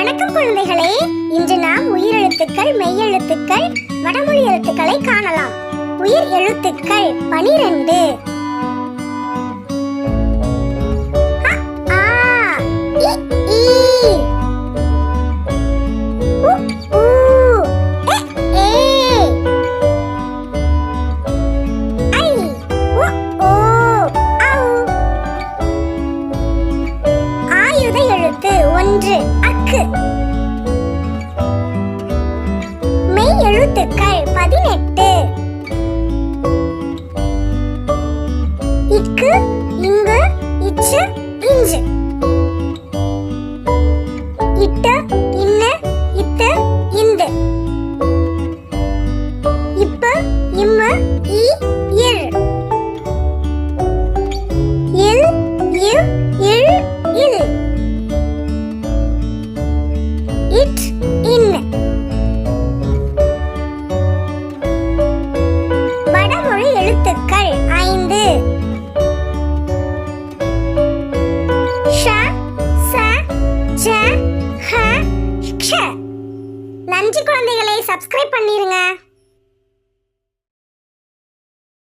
வணக்கம் குழந்தைகளே. இன்று நாம் உயிரெழுத்துக்கள் மெய்யெழுத்துக்கள் வடமொழி எழுத்துக்களை காணலாம். உயிர் எழுத்துக்கள் பனிரெண்டு. ஆயுத எழுத்து ஒன்று. அக்கு மெய் எழுத்துக்கள் பதினெட்டு. இக்கு ஹ நன்றி குழந்தைகளை. சப்ஸ்கிரைப் பண்ணிருங்க.